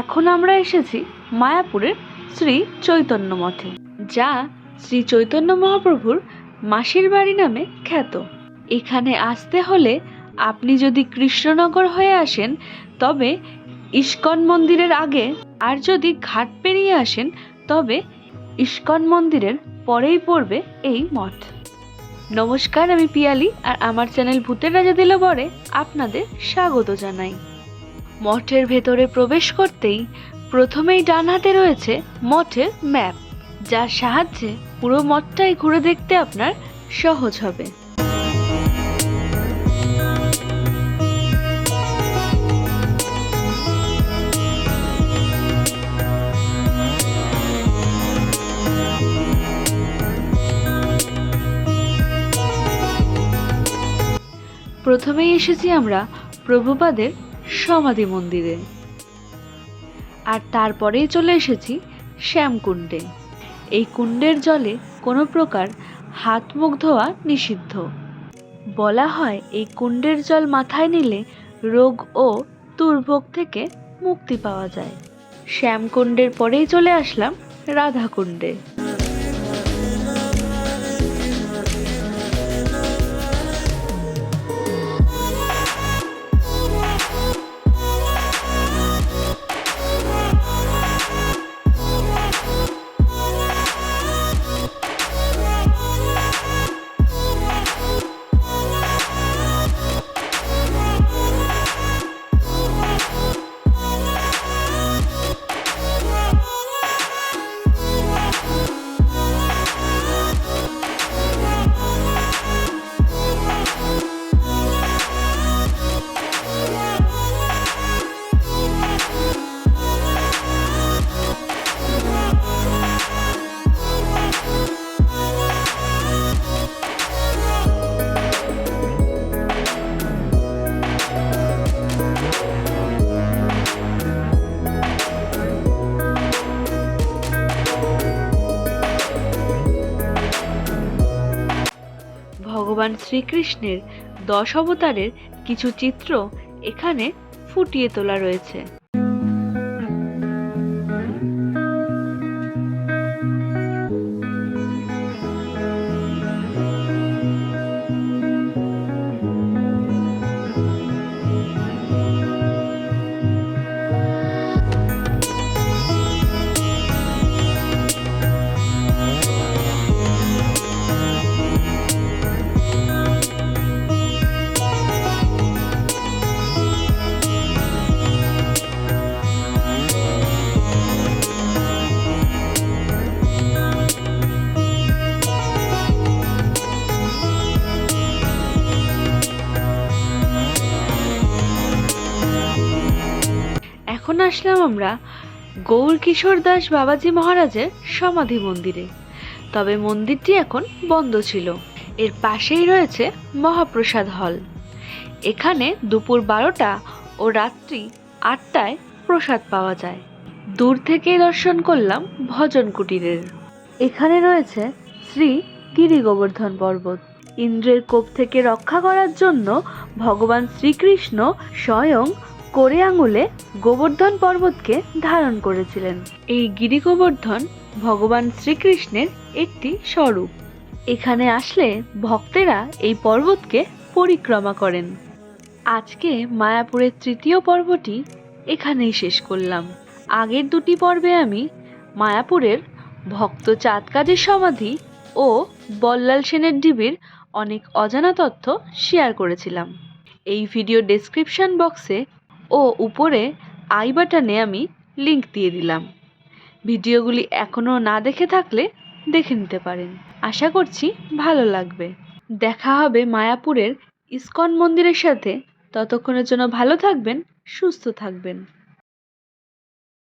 এখন আমরা এসেছি মায়াপুরের শ্রী চৈতন্য মঠে, যা শ্রী চৈতন্য মহাপ্রভুর মাসির বাড়ি নামে খ্যাত। এখানে আসতে হলে আপনি যদি কৃষ্ণনগর হয়ে আসেন, তবে ইস্কন মন্দিরের আগে, আর যদি ঘাট পেরিয়ে আসেন, তবে ইস্কন মন্দিরের পরেই পড়বে এই মঠ। নমস্কার, আমি পিয়ালি, আর আমার চ্যানেল ভূতের রাজা দিল বরে আপনাদের স্বাগত জানাই। মঠের ভেতরে প্রবেশ করতেই প্রথমেই ডান হাতে রয়েছে মঠের ম্যাপ, যার সাহায্যে পুরো মঠটাই ঘুরে দেখতে আপনার সহজ হবে। প্রথমেই এসেছি আমরা প্রভুপাদের সমাধি মন্দিরে। আর তারপরেই চলে এসেছি শ্যামকুণ্ডে। এই কুণ্ডের জলে কোনো প্রকার হাত মুখ ধোয়া নিষিদ্ধ। বলা হয় এই কুণ্ডের জল মাথায় নিলে রোগ ও দুর্ভোগ থেকে মুক্তি পাওয়া যায়। শ্যামকুণ্ডের পরেই চলে আসলাম রাধাকুণ্ডে। ভগবান শ্রীকৃষ্ণের দশ অবতারের কিছু চিত্র এখানে ফুটিয়ে তোলা রয়েছে। আসলাম আমরা গৌর কিশোর দাস বাবাজি মহারাজের সমাধি মন্দিরে। তবে মন্দিরটি এখন বন্ধ ছিল। এর পাশেই রয়েছে মহাপ্রসাদ হল। এখানে দুপুর বারোটা ও রাত্রি আটটায় প্রসাদ পাওয়া যায়। দূর থেকেই দর্শন করলাম ভজন কুটিরের। এখানে রয়েছে শ্রী গিরি গোবর্ধন পর্বত। ইন্দ্রের কোপ থেকে রক্ষা করার জন্য ভগবান শ্রীকৃষ্ণ স্বয়ং করে আঙুলে গোবর্ধন পর্বতকে ধারণ করেছিলেন। এই গিরি গোবর্ধন ভগবান শ্রীকৃষ্ণের একটি স্বরূপ। এখানে আসলে ভক্তেরা এই পর্বতকে পরিক্রমা করেন। আজকে মায়াপুরের তৃতীয় পর্বটি এখানেই শেষ করলাম। আগের দুটি পর্বে আমি মায়াপুরের ভক্ত চাঁদ কাজের সমাধি ও বল্লাল সেনের ডিবির অনেক অজানা তথ্য শেয়ার করেছিলাম। এই ভিডিও ডেসক্রিপশন বক্সে ও উপরে আই বাটনে আমি লিংক দিয়ে দিলাম। ভিডিওগুলি এখনও না দেখে থাকলে দেখে নিতে পারেন। আশা করছি ভালো লাগবে। দেখা হবে মায়াপুরের ইস্কন মন্দিরের সাথে। ততক্ষণের জন্য ভালো থাকবেন, সুস্থ থাকবেন।